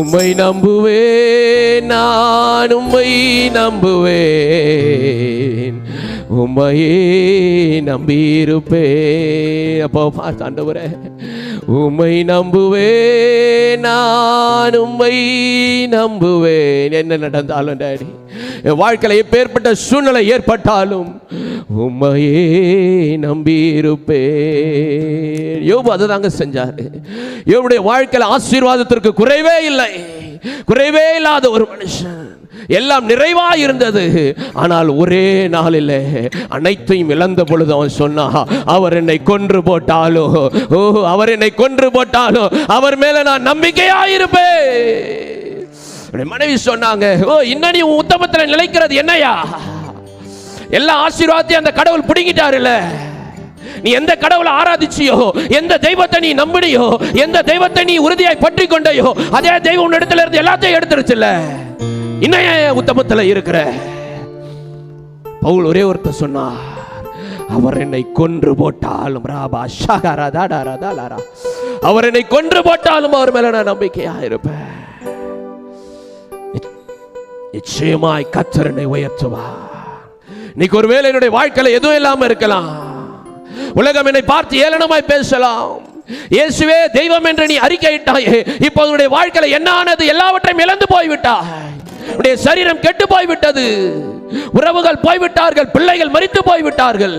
உம்மை நம்புவே நான் உம்மை நம்புவே உமையே நம்பியிருப்பே. அப்போ பார்த்து ஆண்டவரே உமை நம்புவேன் நான் உம்மை நம்புவேன். என்ன நடந்தாலும் டாடி என் வாழ்க்கையில் எப்பேற்பட்ட சூழ்நிலை ஏற்பட்டாலும் உம்மையே நம்பியிருப்பே. யோபு அதை தாங்க செஞ்சாரு. யோபுடைய வாழ்க்கையில் ஆசீர்வாதத்திற்கு குறைவே இல்லை. குறைவே இல்லாத ஒரு மனுஷன். எல்லாம் நிறைவா இருந்தது ஆனால் ஒரே நாளில் அனைத்தையும் இழந்த பொழுது அவன் சொன்னா அவர் என்னை கொன்று போட்டாலோ? ஓ அவர் என்னை கொன்று போட்டாலோ? அவர் மேல நான் நம்பிக்கையா இருப்பேன் மனைவி சொன்னாங்க ஓ இன்னும் நீ உன் உத்தமத்தில் நிலைக்கிறது என்னையா? எல்லா ஆசீர்வாதத்தையும் அந்த கடவுள் பிடுங்கிட்டாருல்ல. நீ எந்த கடவுளை ஆராதிச்சியோ எந்த தெய்வத்தை நீ நம்பினியோ எந்த தெய்வத்தை நீ உறுதியாய் பற்றி கொண்டையோ அதே தெய்வம் உன்னிடத்துல இருந்து எல்லாத்தையும் எடுத்துருச்சுல்ல இன்னும் உத்தமத்தில் உத்தமத்துல இருக்கிற பவுல் ஒரே ஒருத்தர் சொன்னார் அவர் என்னை கொன்று போட்டாலும் ராபா அவர் என்னை கொன்று போட்டாலும் அவர் மேல நான் நம்பிக்கையா இருப்பேன். நிச்சயமாய் கத்தரனை என்னை இன்னைக்கு ஒருவேளை என்னுடைய வாழ்க்கையில எதுவும் இல்லாம இருக்கலாம். உலகம் என்னை பார்த்து ஏளனமாய் பேசலாம். இயேசுவே தெய்வம் என்று நீ அறிக்கையிட்டாயே இப்போ உன்னுடைய வாழ்க்கையில என்ன ஆனது எல்லாவற்றையும் இழந்து போய்விட்டாய். உடைய சரீரம் கெட்டு போய்விட்டது. உறவுகள் போய்விட்டார்கள் பிள்ளைகள் மறித்து போய்விட்டார்கள்.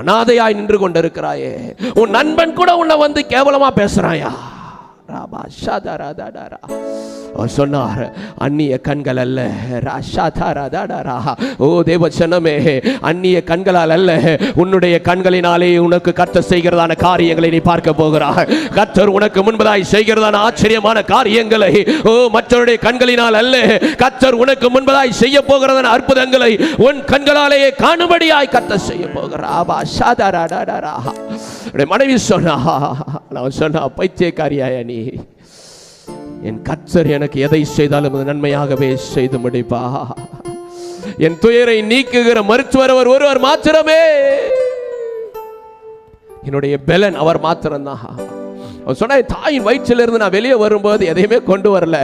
அனாதையாய் நின்று கொண்டிருக்கிறாயே. உன் நண்பன் கூட உன்னை வந்து கேவலமா பேசுறாயா? ராபா ஷாதா ராதா டாரா சொன்னார். அந்நிய கண்கள் அல்ல. ராஷாதா ராதா ஓ தேவச்சனமே அந்நிய கண்களால் அல்ல. உன்னுடைய கண்களினாலே உனக்கு கர்த்தர் செய்கிறதான காரியங்களை நீ பார்க்க போகிறாய். கர்த்தர் உனக்கு முன்பதாய் செய்கிறதான ஆச்சரியமான காரியங்களை ஓ மற்றவருடைய கண்களினால் அல்ல. கர்த்தர் உனக்கு முன்பதாய் செய்ய போகிறதான அற்புதங்களை உன் கண்களாலேயே காணும்படியாய் கர்த்தர் செய்ய போகிறார். ஆபா ஷாதா மனைவி சொன்னா நான் சொன்னா பைத்தியக்காரியாய நீ? என் கத்தர் எனக்கு எதை செய்தாலும் அது நன்மையாகவே செய்து முடிப்பா. என் துயரை நீக்குகிற மருத்துவர் அவர் ஒருவர் மாத்திரமே. என்னுடைய பெலன் அவர் மாத்திரம்தான். அவர் சொன்ன தாயின் வயிற்றிலிருந்து நான் வெளியே வரும்போது எதையுமே கொண்டு வரல.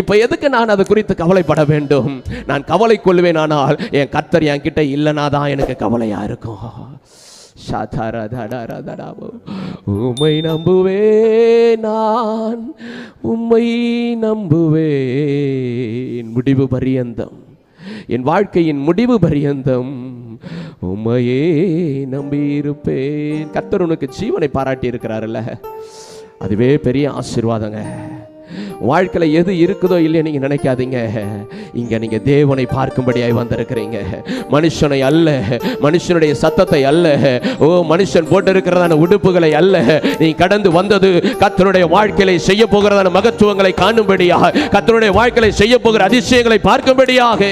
இப்போ எதுக்கு நான் அது குறித்து கவலைப்பட வேண்டும்? நான் கவலை கொள்வேன் ஆனால் என் கத்தர் என் கிட்ட இல்லைனா தான் எனக்கு கவலையா இருக்கும். உமை நம்புவே நான் உம்மை நம்புவேன். முடிவு பரியந்தம். என் வாழ்க்கையின் முடிவு பரியந்தம். உம்மையே நம்பியிருப்பேன். கத்தர் உனக்கு ஜீவனை பாராட்டி இருக்கிறாருல்ல அதுவே பெரிய ஆசீர்வாதங்க. வாழ்க்கையில் எது இருக்குதோ இல்லையோ நீங்கள் நினைக்காதீங்க. இங்கே நீங்கள் தேவனை பார்க்கும்படியாய் வந்திருக்கிறீங்க. மனுஷனை அல்ல மனுஷனுடைய சத்தத்தை அல்ல. ஓ மனுஷன் போட்டிருக்கிறதான உடுப்புகளை அல்ல. நீ கடந்து வந்தது கத்தனுடைய வாழ்க்கையில செய்ய போகிறதான மகத்துவங்களை காணும்படியாக கத்தனுடைய வாழ்க்கையில செய்ய போகிற அதிசயங்களை பார்க்கும்படியாக.